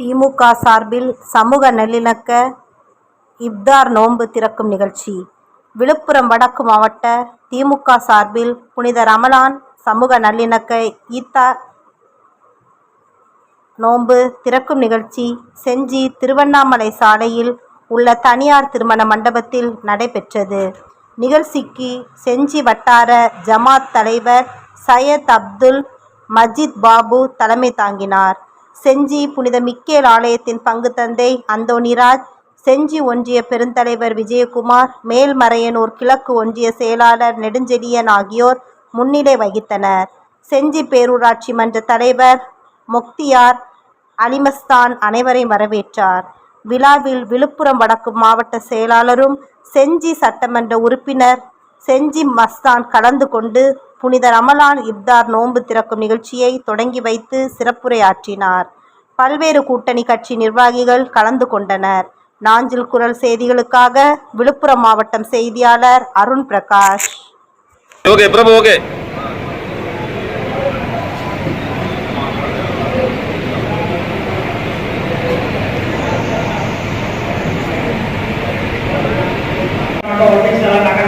திமுக சார்பில் சமூக நல்லிணக்க இப்தார் நோன்பு திறக்கும் நிகழ்ச்சி. விழுப்புரம் வடக்கு மாவட்ட திமுக சார்பில் புனித ரமலான் சமூக நல்லிணக்க ஈத்தா நோன்பு திறக்கும் நிகழ்ச்சி செஞ்சி திருவண்ணாமலை சாலையில் உள்ள தனியார் திருமண மண்டபத்தில் நடைபெற்றது. நிகழ்ச்சிக்கு செஞ்சி வட்டார ஜமாத் தலைவர் சையத் அப்துல் மஜித் பாபு தலைமை தாங்கினார். செஞ்சி புனித மிக்கேல் ஆலயத்தின் பங்கு தந்தை அந்தோனிராஜ் செஞ்சி ஒன்றிய பெருந்தலைவர் விஜயகுமார் மேல்மறையனூர் கிழக்கு ஒன்றிய செயலாளர் நெடுஞ்செழியன் ஆகியோர் முன்னிலை வகித்தனர். செஞ்சி பேரூராட்சி மன்ற தலைவர் முக்தியார் அலிமஸ்தான் அனைவரையும் வரவேற்றார். விழாவில் விழுப்புரம் வடக்கு மாவட்ட செயலாளரும் செஞ்சி சட்டமன்ற உறுப்பினர் செஞ்சி மஸ்தான் கலந்து கொண்டு புனித ரமலான் இப்தார் நோன்பு திறக்கும் நிகழ்ச்சியை தொடங்கி வைத்து சிறப்புரையாற்றினார். பல்வேறு கூட்டணி கட்சி நிர்வாகிகள் கலந்து கொண்டனர். நாஞ்சில் குரல் செய்திகளுக்காக விழுப்புரம் மாவட்டம் செய்தியாளர் Arun Prakash. Okay Prabhu okay. ஒன்றை